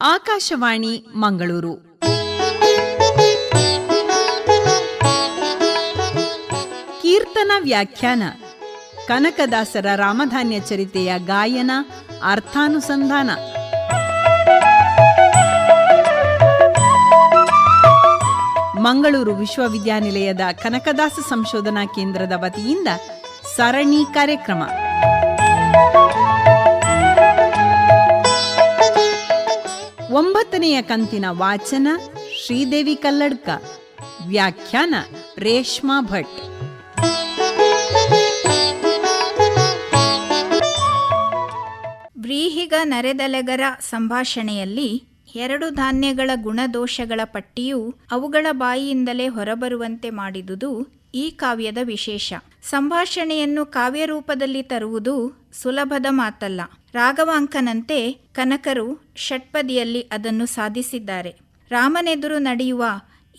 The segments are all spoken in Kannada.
ಆಕಾಶವಾಣಿ ಮಂಗಳೂರು. ಕೀರ್ತನ ವ್ಯಾಖ್ಯಾನ. ಕನಕದಾಸರ ರಾಮಧಾನ್ಯ ಚರಿತೆಯ ಗಾಯನ, ಅರ್ಥಾನುಸಂಧಾನ. ಮಂಗಳೂರು ವಿಶ್ವವಿದ್ಯಾನಿಲಯದ ಕನಕದಾಸ ಸಂಶೋಧನಾ ಕೇಂದ್ರದ ವತಿಯಿಂದ ಸರಣಿ ಕಾರ್ಯಕ್ರಮ. ಒಂಬತ್ತನೆಯ ಕಂತಿನ ವಾಚನ ಶ್ರೀದೇವಿ ಕಲ್ಲಡ್ಕ. ವ್ಯಾಖ್ಯಾನ ರೇಷ್ಮಾ ಭಟ್. ಬ್ರೀಹಿಗ ನರೆದಲೆಗರ ಸಂಭಾಷಣೆಯಲ್ಲಿ ಎರಡು ಧಾನ್ಯಗಳ ಗುಣದೋಷಗಳ ಪಟ್ಟಿಯು ಅವುಗಳ ಬಾಯಿಯಿಂದಲೇ ಹೊರಬರುವಂತೆ ಮಾಡಿದುದು ಈ ಕಾವ್ಯದ ವಿಶೇಷ. ಸಂಭಾಷಣೆಯನ್ನು ಕಾವ್ಯ ರೂಪದಲ್ಲಿ ತರುವುದು ಸುಲಭದ ಮಾತಲ್ಲ. ರಾಘವಾಂಕನಂತೆ ಕನಕರು ಷಟ್ಪದಿಯಲ್ಲಿ ಅದನ್ನು ಸಾಧಿಸಿದ್ದಾರೆ. ರಾಮನೆದುರು ನಡೆಯುವ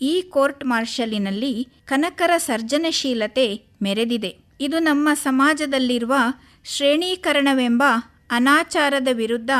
ಈ ಕೋರ್ಟ್ ಮಾರ್ಷಲಿನಲ್ಲಿ ಕನಕರ ಸರ್ಜನಶೀಲತೆ ಮೆರೆದಿದೆ. ಇದು ನಮ್ಮ ಸಮಾಜದಲ್ಲಿರುವ ಶ್ರೇಣೀಕರಣವೆಂಬ ಅನಾಚಾರದ ವಿರುದ್ಧ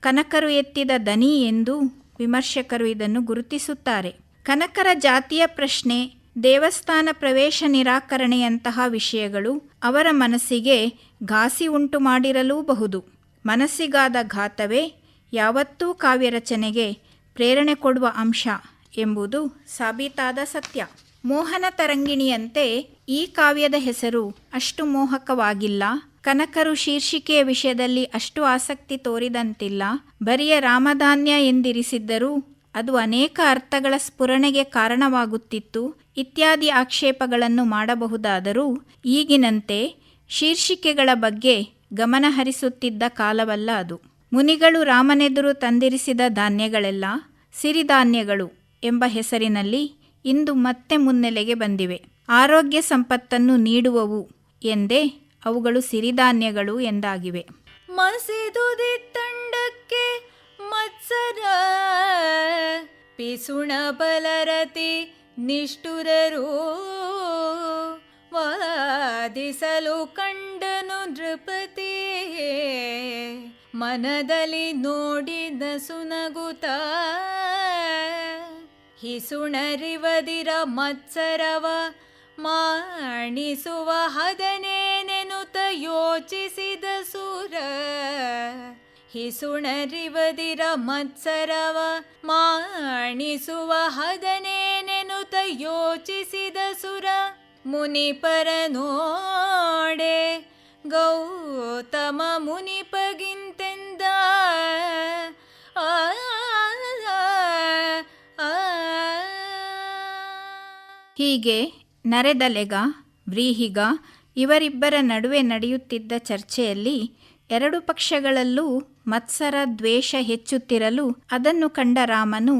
ಕನಕರು ಎತ್ತಿದ ದನಿ ಎಂದು ವಿಮರ್ಶಕರು ಇದನ್ನು ಗುರುತಿಸುತ್ತಾರೆ. ಕನಕರ ಜಾತಿಯ ಪ್ರಶ್ನೆ, ದೇವಸ್ಥಾನ ಪ್ರವೇಶ ನಿರಾಕರಣೆಯಂತಹ ವಿಷಯಗಳು ಅವರ ಮನಸ್ಸಿಗೆ ಘಾಸಿ ಉಂಟು ಮಾಡಿರಲೂಬಹುದು. ಮನಸ್ಸಿಗಾದ ಘಾತವೇ ಯಾವತ್ತೂ ಕಾವ್ಯರಚನೆಗೆ ಪ್ರೇರಣೆ ಕೊಡುವ ಅಂಶ ಎಂಬುದು ಸಾಬೀತಾದ ಸತ್ಯ. ಮೋಹನ ತರಂಗಿಣಿಯಂತೆ ಈ ಕಾವ್ಯದ ಹೆಸರು ಅಷ್ಟು ಮೋಹಕವಾಗಿಲ್ಲ. ಕನಕರು ಶೀರ್ಷಿಕೆಯ ವಿಷಯದಲ್ಲಿ ಅಷ್ಟು ಆಸಕ್ತಿ ತೋರಿದಂತಿಲ್ಲ. ಬರಿಯ ರಾಮಧಾನ್ಯ ಎಂದಿರಿಸಿದ್ದರೂ ಅದು ಅನೇಕ ಅರ್ಥಗಳ ಸ್ಫುರಣೆಗೆ ಕಾರಣವಾಗುತ್ತಿತ್ತು. ಇತ್ಯಾದಿ ಆಕ್ಷೇಪಗಳನ್ನು ಮಾಡಬಹುದಾದರೂ ಈಗಿನಂತೆ ಶೀರ್ಷಿಕೆಗಳ ಬಗ್ಗೆ ಗಮನಹರಿಸುತ್ತಿದ್ದ ಕಾಲವಲ್ಲ ಅದು. ಮುನಿಗಳು ರಾಮನೆದುರು ತಂದಿರಿಸಿದ ಧಾನ್ಯಗಳೆಲ್ಲ ಸಿರಿಧಾನ್ಯಗಳು ಎಂಬ ಹೆಸರಿನಲ್ಲಿ ಇಂದು ಮತ್ತೆ ಮುನ್ನೆಲೆಗೆ ಬಂದಿವೆ. ಆರೋಗ್ಯ ಸಂಪತ್ತನ್ನು ನೀಡುವವು ಎಂದೇ ಅವುಗಳು ಸಿರಿಧಾನ್ಯಗಳು ಎಂದಾಗಿವೆ. ಮಸಿದುದಿ ತಂಡಕ್ಕೆ ಮತ್ಸರ, ಪಿಸುಣ ಬಲರತಿ ನಿಷ್ಠುರರು, ವಾದಿಸಲು ಕಂಡನು ನೃಪತಿ ಮನದಲ್ಲಿ ನೋಡಿದ ಸುನಗುತ. ಹಿಸುಣರಿವದಿರ ಮತ್ಸರವ ಮಾಣಿಸುವ ಹದನೇನೆನುತ ಯೋಚಿಸಿದ ಸುರ. ಹಿಸುಣರಿವದಿರ ಮತ್ಸರವ ಮಾಣಿಸುವ ಹದನೇನೆನುತ ಯೋಚಿಸಿದ ಸುರ. ಮುನಿಪರ ನೋಡೆ ಗೌತಮ ಮುನಿಪಗಿಂತೆಂದ. ಹೀಗೆ ನರೆದಲೆಗ ವ್ರೀಹಿಗ ಇವರಿಬ್ಬರ ನಡುವೆ ನಡೆಯುತ್ತಿದ್ದ ಚರ್ಚೆಯಲ್ಲಿ ಎರಡು ಪಕ್ಷಗಳಲ್ಲೂ ಮತ್ಸರ ದ್ವೇಷ ಹೆಚ್ಚುತ್ತಿರಲು ಅದನ್ನು ಕಂಡ ರಾಮನು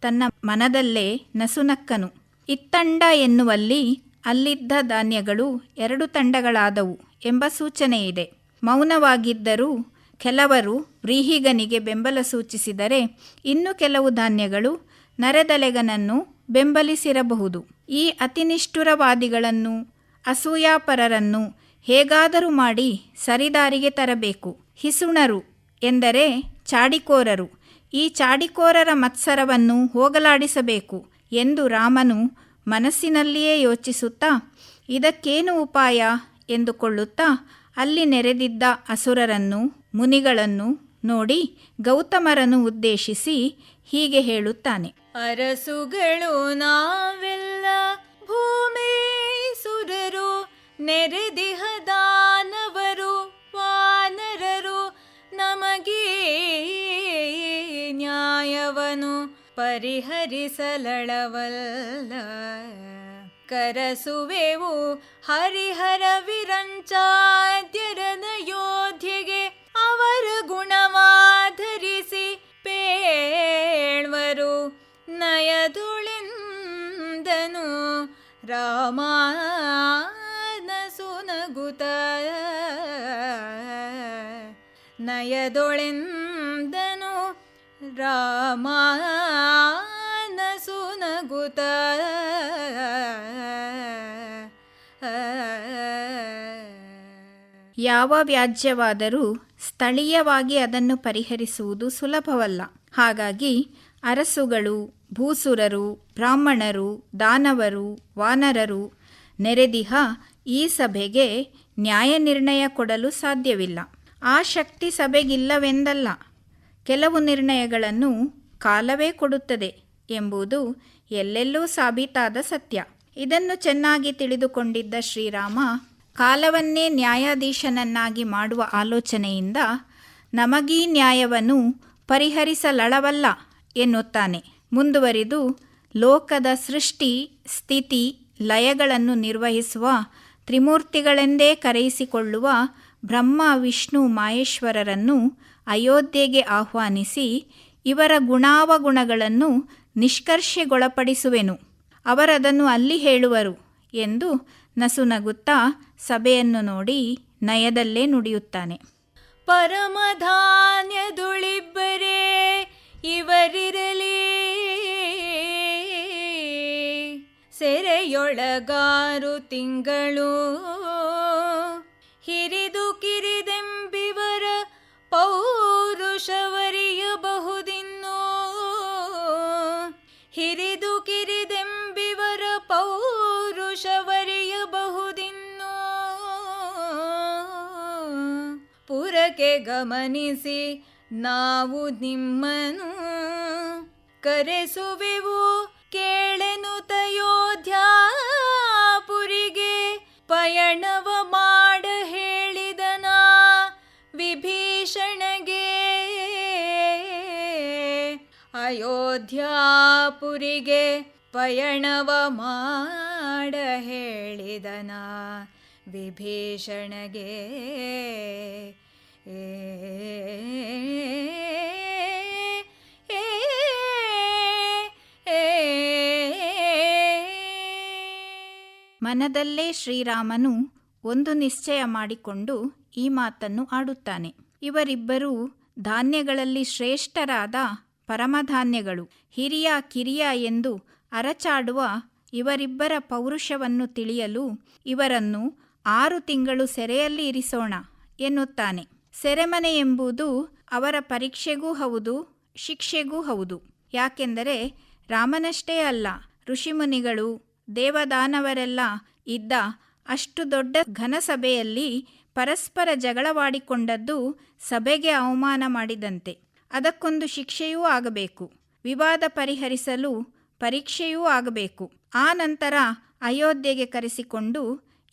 ತನ್ನ ಮನದಲ್ಲೇ ನಸುನಕ್ಕನು ಇತ್ತಂಡ ಎನ್ನುವಲ್ಲಿ ಅಲ್ಲಿದ್ದ ಧಾನ್ಯಗಳು ಎರಡು ತಂಡಗಳಾದವು ಎಂಬ ಸೂಚನೆಯಿದೆ ಮೌನವಾಗಿದ್ದರೂ ಕೆಲವರು ವ್ರೀಹಿಗನಿಗೆ ಬೆಂಬಲ ಸೂಚಿಸಿದರೆ ಇನ್ನು ಕೆಲವು ಧಾನ್ಯಗಳು ನರೆದಲೆಗನನ್ನು ಬೆಂಬಲಿಸಿರಬಹುದು. ಈ ಅತಿನಿಷ್ಠುರವಾದಿಗಳನ್ನು, ಅಸೂಯಾಪರರನ್ನು ಹೇಗಾದರೂ ಮಾಡಿ ಸರಿದಾರಿಗೆ ತರಬೇಕು. ಹಿಸುಣರು ಎಂದರೆ ಚಾಡಿಕೋರರು. ಈ ಚಾಡಿಕೋರರ ಮತ್ಸರವನ್ನು ಹೋಗಲಾಡಿಸಬೇಕು ಎಂದು ರಾಮನು ಮನಸ್ಸಿನಲ್ಲಿಯೇ ಯೋಚಿಸುತ್ತಾ, ಇದಕ್ಕೇನು ಉಪಾಯ ಎಂದುಕೊಳ್ಳುತ್ತಾ ಅಲ್ಲಿ ನೆರೆದಿದ್ದ ಅಸುರರನ್ನು, ಮುನಿಗಳನ್ನು ನೋಡಿ ಗೌತಮರನ್ನು ಉದ್ದೇಶಿಸಿ ಹೀಗೆ ಹೇಳುತ್ತಾನೆ. ಅರಸುಗಳು ನಾವೆಲ್ಲ ಭೂಮಿ ಸುರರು ನೆರೆದಿಹ ದಾನವರು, ವಾನರರು, ನಮಗೆ ನ್ಯಾಯವನು, ಪರಿಹರಿಸಲಳವಲ್ಲ. ಕರಸುವೆವು. ಹರಿಹರ ವಿರಂಚಾದ್ಯರನ ಯೋಧ್ಯೆಗೆ ಅವರ ಗುಣವಾಧರಿಸಿ ಪೇಳ್ವರು. ನಯದುಳಿಂದನು ರಾಮ ಸುನಗುತ ನಯದೊಳೆಂದನು ರಾಮಾನ ಯಾವ ವ್ಯಾಜ್ಯವಾದರೂ ಸ್ಥಳೀಯವಾಗಿ ಅದನ್ನು ಪರಿಹರಿಸುವುದು ಸುಲಭವಲ್ಲ. ಹಾಗಾಗಿ ಅರಸುಗಳು, ಭೂಸುರರು, ಬ್ರಾಹ್ಮಣರು, ದಾನವರು, ವಾನರರು, ನೆರೆದಿಹ ಈ ಸಭೆಗೆ ನ್ಯಾಯ ನಿರ್ಣಯ ಕೊಡಲು ಸಾಧ್ಯವಿಲ್ಲ. ಆ ಶಕ್ತಿ ಸಭೆಗಿಲ್ಲವೆಂದಲ್ಲ. ಕೆಲವು ನಿರ್ಣಯಗಳನ್ನು ಕಾಲವೇ ಕೊಡುತ್ತದೆ ಎಂಬುದು ಎಲ್ಲೆಲ್ಲೂ ಸಾಬೀತಾದ ಸತ್ಯ. ಇದನ್ನು ಚೆನ್ನಾಗಿ ತಿಳಿದುಕೊಂಡಿದ್ದ ಶ್ರೀರಾಮ ಕಾಲವನ್ನೇ ನ್ಯಾಯಾಧೀಶನನ್ನಾಗಿ ಮಾಡುವ ಆಲೋಚನೆಯಿಂದ ನಮಗೀ ನ್ಯಾಯವನ್ನು ಪರಿಹರಿಸಲಳವಲ್ಲ ಎನ್ನುತ್ತಾನೆ. ಮುಂದುವರಿದು, ಲೋಕದ ಸೃಷ್ಟಿ, ಸ್ಥಿತಿ, ಲಯಗಳನ್ನು ನಿರ್ವಹಿಸುವ ತ್ರಿಮೂರ್ತಿಗಳೆಂದೇ ಕರೆಯಿಸಿಕೊಳ್ಳುವ ಬ್ರಹ್ಮ, ವಿಷ್ಣು ಮಾಹೇಶ್ವರರನ್ನು ಅಯೋಧ್ಯೆಗೆ ಆಹ್ವಾನಿಸಿ ಇವರ ಗುಣಾವಗುಣಗಳನ್ನು ನಿಷ್ಕರ್ಷೆಗೊಳಪಡಿಸುವೆನು. ಅವರದನ್ನು ಅಲ್ಲಿ ಹೇಳುವರು ಎಂದು ನಸುನಗುತ್ತಾ ಸಭೆಯನ್ನು ನೋಡಿ ನಯದಲ್ಲೇ ನುಡಿಯುತ್ತಾನೆ. ಪರಮಧಾನ್ಯದುಳಿಬ್ಬರೇ ಇವರಿರಲಿ. ಸೆರೆಯೊಳಗಾರು ತಿಂಗಳು, ಹಿರಿದು ಕಿರಿದೆಂಬಿವರ ಪೌರುಷವರಿಯಬಹುದಿನ್ನೋ. ಹಿರಿದು ಕಿರಿದೆಂಬಿವರ ಪೌರುಷವರಿಯಬಹುದಿನ್ನೋ ಪುರಕ್ಕೆ ಗಮನಿಸಿ, ನಾವು ನಿಮ್ಮನು ಕರೆಸುವೆವು. ಕೇಳೆನು ತಯೋಧ್ಯಾಪುರಿಗೆ ಪಯಣವ ಮಾಡ ಹೇಳಿದನ ವಿಭೀಷಣಗೆ. ಅಯೋಧ್ಯಾಪುರಿಗೆ ಪಯಣವ ಮಾಡ ಹೇಳಿದನ ವಿಭೀಷಣಗೆ. ಮನದಲ್ಲೇ ಶ್ರೀರಾಮನು ಒಂದು ನಿಶ್ಚಯ ಮಾಡಿಕೊಂಡು ಈ ಮಾತನ್ನು ಆಡುತ್ತಾನೆ. ಇವರಿಬ್ಬರೂ ಧಾನ್ಯಗಳಲ್ಲಿ ಶ್ರೇಷ್ಠರಾದ ಪರಮಧಾನ್ಯಗಳು. ಹಿರಿಯ ಕಿರಿಯ ಎಂದು ಅರಚಾಡುವ ಇವರಿಬ್ಬರ ಪೌರುಷವನ್ನು ತಿಳಿಯಲು ಇವರನ್ನು ಆರು ತಿಂಗಳು ಸೆರೆಯಲ್ಲಿ ಇರಿಸೋಣ ಎನ್ನುತ್ತಾನೆ. ಸೆರೆಮನೆ ಎಂಬುದು ಅವರ ಪರೀಕ್ಷೆಗೂ ಹೌದು, ಶಿಕ್ಷೆಗೂ ಹೌದು. ಯಾಕೆಂದರೆ ರಾಮನಷ್ಟೇ ಅಲ್ಲ, ಋಷಿಮುನಿಗಳು, ದೇವದಾನವರೆಲ್ಲ ಇದ್ದ ಅಷ್ಟು ದೊಡ್ಡ ಘನಸಭೆಯಲ್ಲಿ ಪರಸ್ಪರ ಜಗಳವಾಡಿಕೊಂಡದ್ದು ಸಭೆಗೆ ಅವಮಾನ ಮಾಡಿದಂತೆ. ಅದಕ್ಕೊಂದು ಶಿಕ್ಷೆಯೂ ಆಗಬೇಕು, ವಿವಾದ ಪರಿಹರಿಸಲು ಪರೀಕ್ಷೆಯೂ ಆಗಬೇಕು. ಆ ನಂತರ ಅಯೋಧ್ಯೆಗೆ ಕರೆಸಿಕೊಂಡು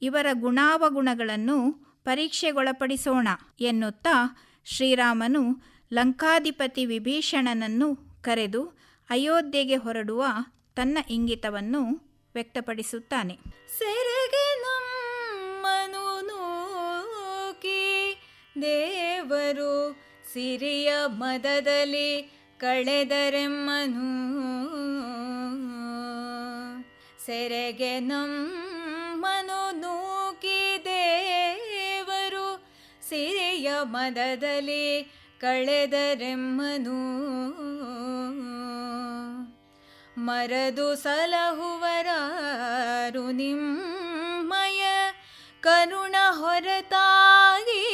ಇವರ ಗುಣಾವಗುಣಗಳನ್ನು ಪರೀಕ್ಷೆಗೊಳಪಡಿಸೋಣ ಎನ್ನುತ್ತಾ ಶ್ರೀರಾಮನು ಲಂಕಾಧಿಪತಿ ವಿಭೀಷಣನನ್ನು ಕರೆದು ಅಯೋಧ್ಯೆಗೆ ಹೊರಡುವ ತನ್ನ ಇಂಗಿತವನ್ನು ವ್ಯಕ್ತಪಡಿಸುತ್ತಾನೆ. ಸೆರೆಗೆ ನಮ್ಮನು ನೂಕಿ ದೇವರು ಸಿರಿಯ ಮದದಲ್ಲಿ ಕಳೆದರೆಮ್ಮನು. ಸೆರೆಗೆ ನಮ್ಮನು ಸಿರಿಯ ಮದದಲ್ಲಿ ಕಳೆದರೆಮ್ಮನು ಮರದು ಸಲಹುವರಾರು ನಿಮ್ಮಯ ಕರುಣ ಹೊರತಾಗಿ.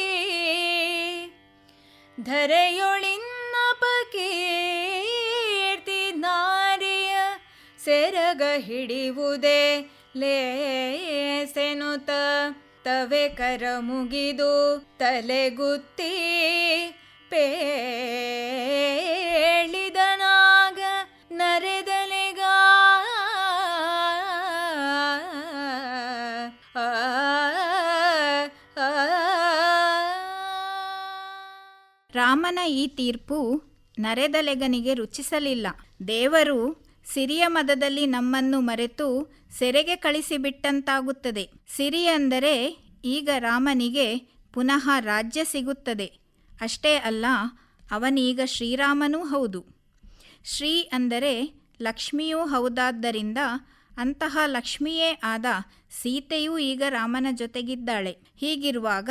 ಧರೆಯೊಳಿನ್ನ ಪಕೀರ್ತಿ ನಾರಿಯ ಸೆರಗ ಹಿಡಿಯುವುದೇ ಲೇಸೆನುತ. ತವೆ ಕರ ಮುಗಿದು ತಲೆಗುತ್ತಿ ಪೇಳಿದನಾಗ ನರೆದಲೆಗ. ರಾಮನ ಈ ತೀರ್ಪು ನರೆದಲೆಗನಿಗೆ ರುಚಿಸಲಿಲ್ಲ. ದೇವರು ಸಿರಿಯ ಮದದಲ್ಲಿ ನಮ್ಮನ್ನು ಮರೆತು ಸೆರೆಗೆ ಕಳಿಸಿಬಿಟ್ಟಂತಾಗುತ್ತದೆ. ಸಿರಿ ಅಂದರೆ ಈಗ ರಾಮನಿಗೆ ಪುನಃ ರಾಜ್ಯ ಸಿಗುತ್ತದೆ. ಅಷ್ಟೇ ಅಲ್ಲ, ಅವನೀಗ ಶ್ರೀರಾಮನೂ ಹೌದು. ಶ್ರೀ ಅಂದರೆ ಲಕ್ಷ್ಮಿಯೂ ಹೌದಾದ್ದರಿಂದ ಅಂತಹ ಲಕ್ಷ್ಮಿಯೇ ಆದ ಸೀತೆಯೂ ಈಗ ರಾಮನ ಜೊತೆಗಿದ್ದಾಳೆ. ಹೀಗಿರುವಾಗ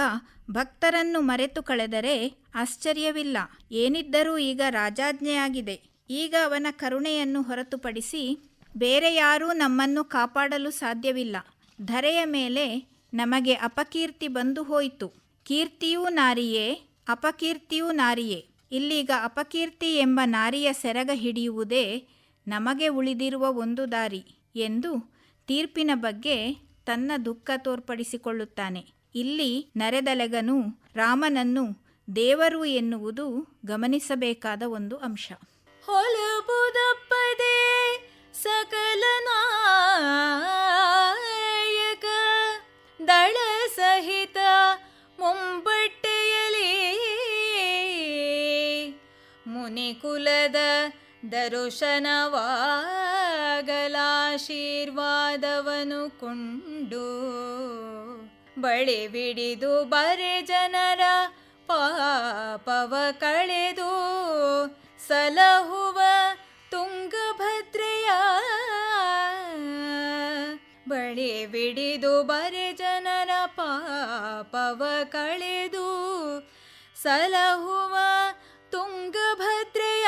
ಭಕ್ತರನ್ನು ಮರೆತು ಕಳೆದರೆ ಆಶ್ಚರ್ಯವಿಲ್ಲ. ಏನಿದ್ದರೂ ಈಗ ರಾಜಾಜ್ಞೆಯಾಗಿದೆ. ಈಗ ಅವನ ಕರುಣೆಯನ್ನು ಹೊರತುಪಡಿಸಿ ಬೇರೆ ಯಾರೂ ನಮ್ಮನ್ನು ಕಾಪಾಡಲು ಸಾಧ್ಯವಿಲ್ಲ. ಧರೆಯ ಮೇಲೆ ನಮಗೆ ಅಪಕೀರ್ತಿ ಬಂದು ಹೋಯಿತು. ಕೀರ್ತಿಯೂ ನಾರಿಯೇ, ಅಪಕೀರ್ತಿಯೂ ನಾರಿಯೇ. ಇಲ್ಲೀಗ ಅಪಕೀರ್ತಿ ಎಂಬ ನಾರಿಯ ಸೆರಗ ಹಿಡಿಯುವುದೇ ನಮಗೆ ಉಳಿದಿರುವ ಒಂದು ದಾರಿ ಎಂದು ತೀರ್ಪಿನ ಬಗ್ಗೆ ತನ್ನ ದುಃಖ ತೋರ್ಪಡಿಸಿಕೊಳ್ಳುತ್ತಾನೆ. ಇಲ್ಲಿ ನರೆದಲೆಗನು ರಾಮನನ್ನು ದೇವರು ಎನ್ನುವುದು ಗಮನಿಸಬೇಕಾದ ಒಂದು ಅಂಶ. ಹೊಲಬುದಪ್ಪದೆ ಸಕಲ ನಾಯಕ. ದಳ ಸಹಿತ ಮುಂಬಟ್ಟೆಯಲಿ ಮುನಿಕುಲದ ದರುಶನವಾಗಲಾಶೀರ್ವಾದವನು ಕುಂಡು. ಬಳಿ ಬಿಡಿದು ಬರೆ ಜನರ ಪಾಪವ ಕಳೆದು ಸಲಹುವ ತುಂಗಭದ್ರೆಯ ಬಳಿ ಬಿಡಿದು ಬರೆ ಜನರ ಪಾಪವ ಕಳೆದು ಸಲಹುವ ತುಂಗಭದ್ರೆಯ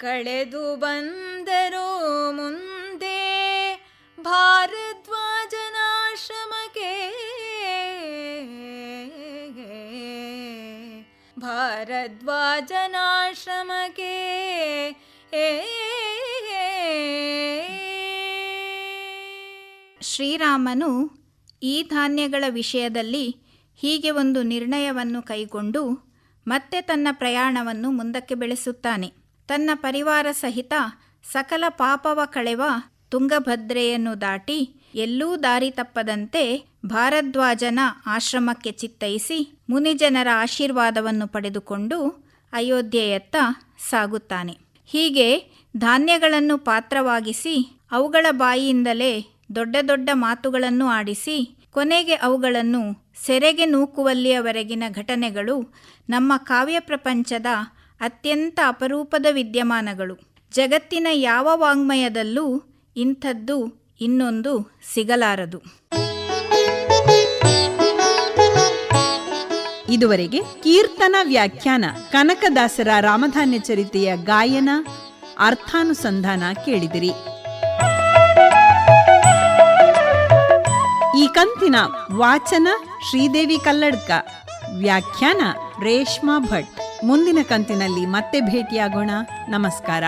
ಕಳೆದು ಬಂದರು ಮುಂದೆ ಭಾರದ್ವಾಜನಾಶ್ರಮಕ್ಕೆ. ಶ್ರೀರಾಮನು ಈ ಧಾನ್ಯಗಳ ವಿಷಯದಲ್ಲಿ ಹೀಗೆ ಒಂದು ನಿರ್ಣಯವನ್ನು ಕೈಗೊಂಡು ಮತ್ತೆ ತನ್ನ ಪ್ರಯಾಣವನ್ನು ಮುಂದಕ್ಕೆ ಬೆಳೆಸುತ್ತಾನೆ. ತನ್ನ ಪರಿವಾರ ಸಹಿತ ಸಕಲ ಪಾಪವ ಕಳೆವ ತುಂಗಭದ್ರೆಯನ್ನು ದಾಟಿ ಎಲ್ಲೂ ದಾರಿ ತಪ್ಪದಂತೆ ಭಾರದ್ವಾಜನ ಆಶ್ರಮಕ್ಕೆ ಚಿತ್ತೈಸಿ ಮುನಿಜನರ ಆಶೀರ್ವಾದವನ್ನು ಪಡೆದುಕೊಂಡು ಅಯೋಧ್ಯೆಯತ್ತ ಸಾಗುತ್ತಾನೆ. ಹೀಗೆ ಧಾನ್ಯಗಳನ್ನು ಪಾತ್ರವಾಗಿಸಿ ಅವುಗಳ ಬಾಯಿಯಿಂದಲೇ ದೊಡ್ಡ ದೊಡ್ಡ ಮಾತುಗಳನ್ನು ಆಡಿಸಿ ಕೊನೆಗೆ ಅವುಗಳನ್ನು ಸೆರೆಗೆ ನೂಕುವಲ್ಲಿಯವರೆಗಿನ ಘಟನೆಗಳು ನಮ್ಮ ಕಾವ್ಯ ಪ್ರಪಂಚದ ಅತ್ಯಂತ ಅಪರೂಪದ ವಿದ್ಯಮಾನಗಳು. ಜಗತ್ತಿನ ಯಾವ ವಾङ्ಮಯದಲ್ಲೂ ಇಂಥದ್ದು ಇನ್ನೊಂದು ಸಿಗಲಾರದು. ಇದುವರೆಗೆ ಕೀರ್ತನ ವ್ಯಾಖ್ಯಾನ ಕನಕದಾಸರ ರಾಮಧಾನ್ಯ ಚರಿತೆಯ ಗಾಯನ, ಅರ್ಥಾನುಸಂಧಾನ ಕೇಳಿದಿರಿ. ಈ ಕಂತಿನ ವಾಚನ ಶ್ರೀದೇವಿ ಕಲ್ಲಡ್ಕ. ವ್ಯಾಖ್ಯಾನ ರೇಷ್ಮಾ ಭಟ್. ಮುಂದಿನ ಕಂತಿನಲ್ಲಿ ಮತ್ತೆ ಭೇಟಿಯಾಗೋಣ. ನಮಸ್ಕಾರ.